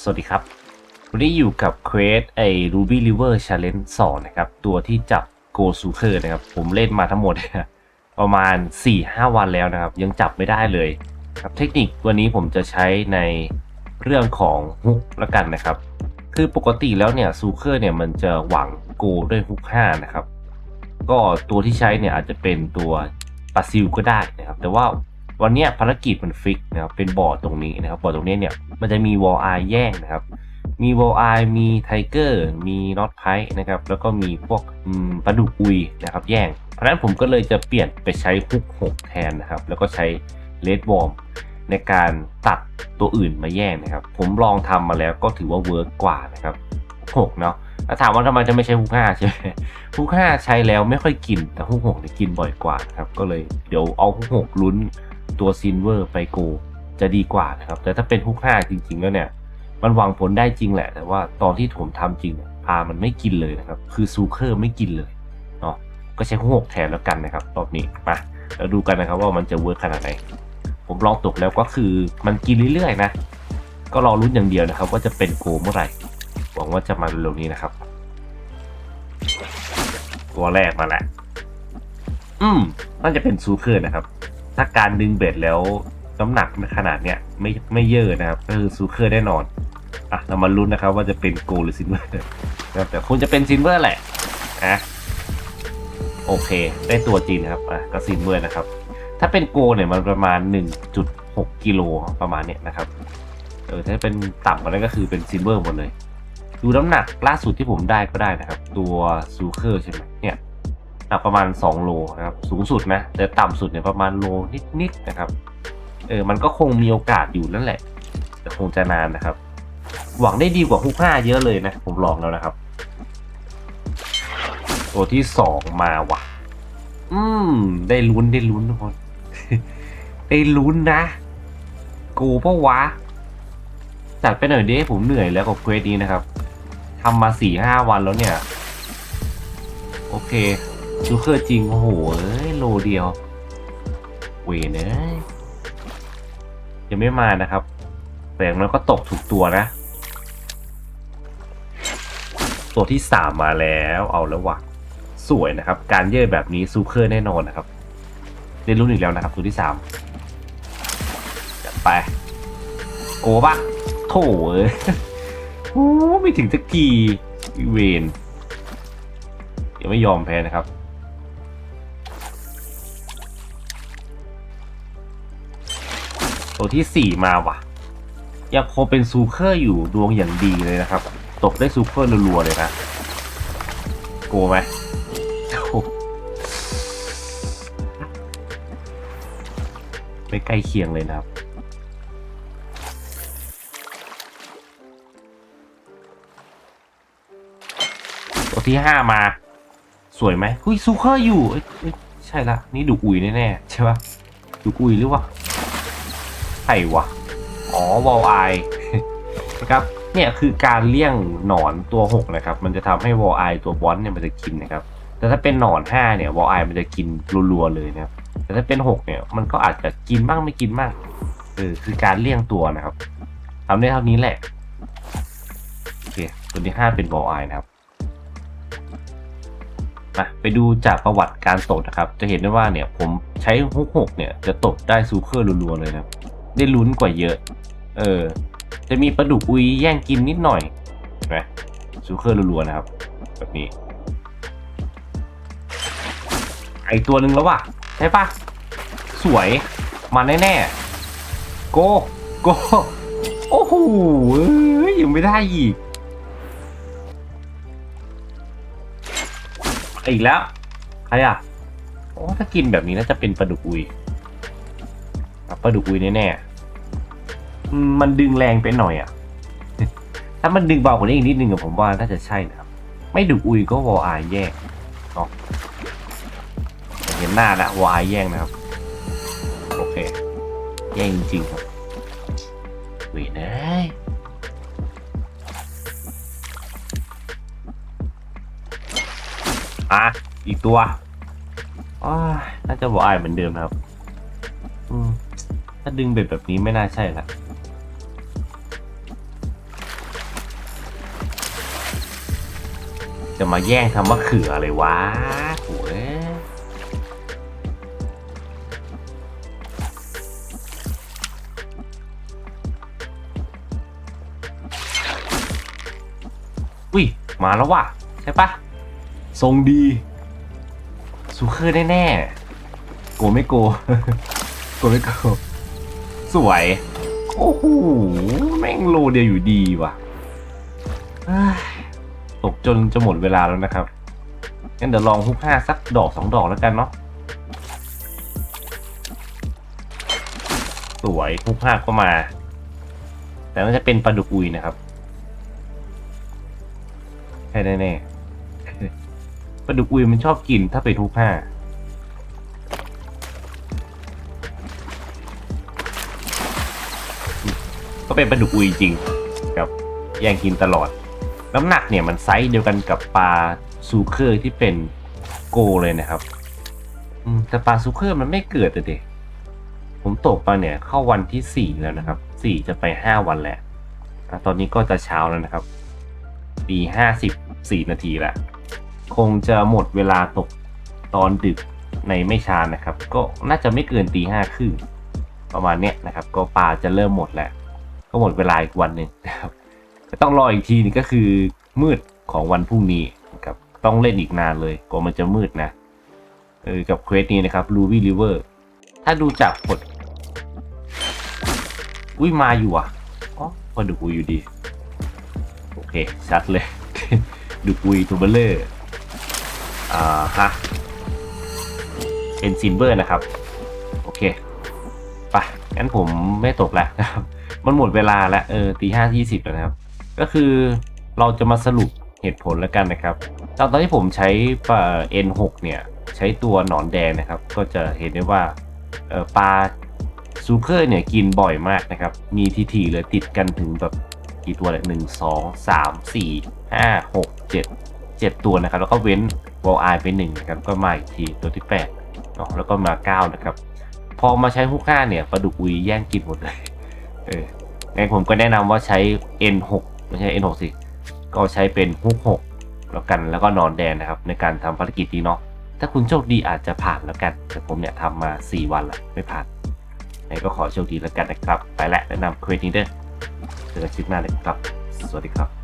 สวัสดีครับ วันนี้อยู่กับเควสไอ้ Ruby River Challenge 2 นะครับ ตัวที่จับ Go s u k e r นะครับ ผมเล่นมาทั้งหมด ประมาณ 4-5 วันแล้วนะครับ ยังจับไม่ได้เลยครับเทคนิควันนี้ผมจะใช้ในเรื่องของฮุกละกันนะครับ คือปกติแล้วเนี่ยซูเคอร์เนี่ยมันจะหวังโกด้วยฮุก5นะครับ ก็ตัวที่ใช้เนี่ยอาจจะเป็นตัวปาซิลก็ได้นะครับ แต่ว่า วันนี้ภารกิจมันฟิกนะครับเป็นบอร์ดตรงนี้นะครับบอร์ดตรงนี้เนี่ยมันจะมีวอลไอแย่งนะครับมีวอลไอมีไทเกอร์มีน็อตไพนะครับแล้วก็มีพวกปลาดุกอุยนะครับแย่ง เพราะฉะนั้นผมก็เลยจะเปลี่ยนไปใช้ฮุก6แทนนะครับแล้วก็ใช้เลดวอร์มในการตัดตัวอื่นมาแย่งนะครับ ผมลองทำมาแล้วก็ถือว่าเวิร์กกว่านะครับฮุกเนาะแล้วถามว่าทำไมจะไม่ใช้ฮุก5ใช่ไหมฮุก5ใช้แล้วไม่ค่อยกินแต่ฮุก6เนี่ยกินบ่อยกว่านะครับก็เลยเดี๋ยวเอาฮุก6ลุ้น ตัวซินเวอร์ไปโกจะดีกว่านะครับ แต่ถ้าเป็นฮุก5จริง ๆ แล้วเนี่ย มันหวังผลได้จริงแหละ แต่ว่าตอนที่ผมทำจริงเนี่ยพามันไม่กินเลยนะครับ คือซูเคอร์ไม่กินเลยเนาะก็ใช้ฮุก6แทนแล้วกันนะครับรอบนี้มาเราดูกันนะครับว่ามันจะเวิร์คขนาดไหนผมลองตกแล้วก็คือมันกินเรื่อยๆนะ ก็รอรุ้นอย่างเดียวนะครับว่าจะเป็นโกเมื่อไหร่ หวังว่าจะมาเร็วๆนี้นะครับ ตัวแรกมาแล้ว อืมน่าจะเป็นซูเคอร์นะครับ ถ้าการดึงเบ็ดแล้วน้ำหนักขนาดเนี้ยไม่ไม่เยอะนะครับ ก็คือซูเคอร์แน่นอน อะ เรามาลุ้นนะครับว่าจะเป็นโกหรือซินเวอร์นะครับแต่คงจะเป็นซินเวอร์แหละนะโอเค ได้ตัวจริงนครับอะก็ซินเวอร์นะครับ ถ้าเป็นโกเนี่ยมันประมาณ 1.6กิโลประมาณเนี้ยนะครับเออถ้าเป็นต่ำกว่านั้นก็คือเป็นซินเวอร์หมดเลย ดูน้ำหนักล่าสุดที่ผมได้ก็ได้นะครับ ตัวซูเคอร์ใช่ไหมเนี่ย ประมาณ 2 โลนะครับ สูงสุดนะ แต่ต่ำสุดเนี่ยประมาณโลนิดๆนะครับ เออ มันก็คงมีโอกาสอยู่นั่นแหละ แต่คงจะนานนะครับ หวังได้ดีกว่าฮุกห้าเยอะเลยนะ ผมลองแล้วนะครับ ตัวที่สองมาว่ะ อืม ได้ลุ้นได้ลุ้นทุกคน ได้ลุ้นนะ กูปะวะ จัดไปหน่อยดิผมเหนื่อยแล้วกับเควสนี้นะครับทำมาสี่ห้าวันแล้วเนี่ย โอเค ซูเคอร์จริง โอ้โหเอ้ยโลเดียว เวเนยยังไม่มานะครับ แต่อย่างนั้นก็ตกถูกตัวนะ ตัวที่สามมาแล้วเอาแล้ววะสวยนะครับ การเย่อแบบนี้ซูเคอร์แน่นอนนะครับได้รุ่นอีกแล้วนะครับ ตัวที่สามไป โกปะโถเอ้ยโอ้ไม่ถึงสักทีเวนเดี๋ยวไม่ยอมแพ้นะครับ ตัวที่สี่มาว่ะ ยังคงเป็นซูเคอร์อยู่ดวงอย่างดีเลยนะครับ ตกได้ซูเคอร์รัวๆเลยนะ โกไหมโอ้ไม่ใกล้เคียงเลยนะครับ ตัวที่ห้ามา สวยไหมหุ้ยซูเคอร์อยู่ ใช่ละ นี่ดูอุยแน่ๆใช่ปะดูอุยหรือวะ ใครวะ อ๋อวอลไอนะครับ เนี่ยคือการเลี่ยงหนอนตัว 6 นะครับ มันจะทำให้วอลไอตัวบอสเนี่ยมันจะกินนะครับ แต่ถ้าเป็นหนอน5เนี่ยวอลไอมันจะกินรัวๆเลยนะครับ แต่ถ้าเป็น 6 เนี่ย มันก็อาจจะกินบ้างไม่กินบ้างเออคือการเลี่ยงตัวนะครับทำได้เท่านี้แหละโอเคตัวที่ 5 เป็นวอลไอนะครับมาไปดูจากประวัติการตกนะครับ จะเห็นได้ว่าเนี่ยผมใช้ฮุกหกเนี่ยจะตกได้ซูเคอร์รัวๆเลยนะครับ ได้ลุ้นกว่าเยอะ เออ จะมีปลาดุกอุยแย่งกินนิดหน่อยนไหมซูเคอร์รัวๆนะครับ แบบนี้ ไอตัวหนึ่งแล้วว่ะใช่ปะสวยมาแน่ๆโกโกโอ้โหอยยังไม่ได้อีกอีกแล้ว ใครอะโอ้ถ้ากินแบบนี้น่าจะเป็นปลาดุกอุยปลาดุกอุยแน่ๆ มมันดึงแรงไปหน่อยอะ ถ้ามันดึงเบากว่านี้อีกนิดนึงอะผมว่าน่าจะใช่นะครับ ไม่ดุกอุยก็วออายแยกเนาะเห็นหน้าแล้ววออายแยกนะครับ โอเค แยกจริงๆครับเวยเนยอะ อีกตัวอ้ายน่าจะบอกอายเหมือนเดิมนะครับ อืมถ้าดึงเบ็ดแบบนี้ไม่น่าใช่ละ จะมาแย่งทำมะเขืออะไรวะโอ้ยอุ้ย มาแล้วว่ะ ใช่ปะทรงดีสูเคอร์แน่ๆโกไม่โกโกไม่โกสวย โอ้โห แม่งโลเดียวอยู่ดีว่ะ ตกจนจะหมดเวลาแล้วนะครับ งั้นเดี๋ยวลองฮุกห้าสักดอกสองดอกแล้วกันเนาะ สวยฮุกห้าก็มา แต่น่าจะเป็นปลาดุกอุยนะครับใช่แน่ๆปลาดุกอุยมันชอบกินถ้าเป็นฮุกห้าก็เป็นปลาดุกอุยจริงครับแย่งกินตลอด น้ำหนักเนี่ยมันไซส์เดียวกันกับปลาซูเคอร์ที่เป็นโกเลยนะครับอืมแต่ปลาซูเคอร์มันไม่เกิดเลยเด็ผมตกปลาเนี่ยเข้าวันที่สี่แล้วนะครับสี่จะไปห้าวันแล้วอะตอนนี้ก็จะเช้าแล้วนะครับปีห้าสิบสี่นาทีละคงจะหมดเวลาตกตอนดึกในไม่ช้านะครับ ก็น่าจะไม่เกินตีห้าครึ่งประมาณเนี้ยนะครับ ก็ปลาจะเริ่มหมดแล้ว ก็หมดเวลาอีกวันหนึ่งนะครับ ต้องรออีกทีนึงก็คือมืดของวันพรุ่งนี้นะครับต้องเล่นอีกนานเลยกว่ามันจะมืดนะเออกับเควสนี้นะครับ Ruby River ถ้าดูจากผลอุ้ยมาอยู่อะอ๋อพอดูกุยอยู่ดี โอเค ชัดเลย ดูกุยทูเบเลอร์อ่าฮะเป็นซินเบอร์นะครับ โอเคไปงั้นผมไม่ตกแล้วนะครับ มันหมดเวลาแล้ว เออตีห้ายี่สิบแล้วนะครับ ก็คือเราจะมาสรุปเหตุผลแล้วกันนะครับตอนที่ผมใช้ปลา N6 เนี่ย ใช้ตัวหนอนแดงนะครับ ก็จะเห็นได้ว่าปลาซูเคอร์เนี่ยกินบ่อยมากนะครับ มีทีทีเลยติดกันถึงแบบกี่ตัวเลยหนึ่งสองสามสี่ห้าหกเจ็ดเจ็ดตัวนะครับ แล้วก็เว้นวอลไอไปหนึ่งนะครับ ก็มาอีกทีตัวที่แปดเนาะแล้วก็มาเก้านะครับ พอมาใช้ฮุกห้าเนี่ยปลาดุกอุยแย่งกินหมดเลย เอองั้นผมก็แนะนำว่าใช้ N6 ไม่ใช่ N6 สิก็ใช้เป็นฮุก6แล้วกันแล้วก็นอนแดนนะครับ ในการทำภารกิจนี้เนาะถ้าคุณโชคดีอาจจะผ่านแล้วกัน แต่ผมเนี่ยทำมา 4 วันละไม่ผ่านไหนก็ขอโชคดีแล้วกันนะครับ ไปและแนะนำเควสนี้เด้อเจอกันคลิปหน้าเลยครับ สวัสดีครับ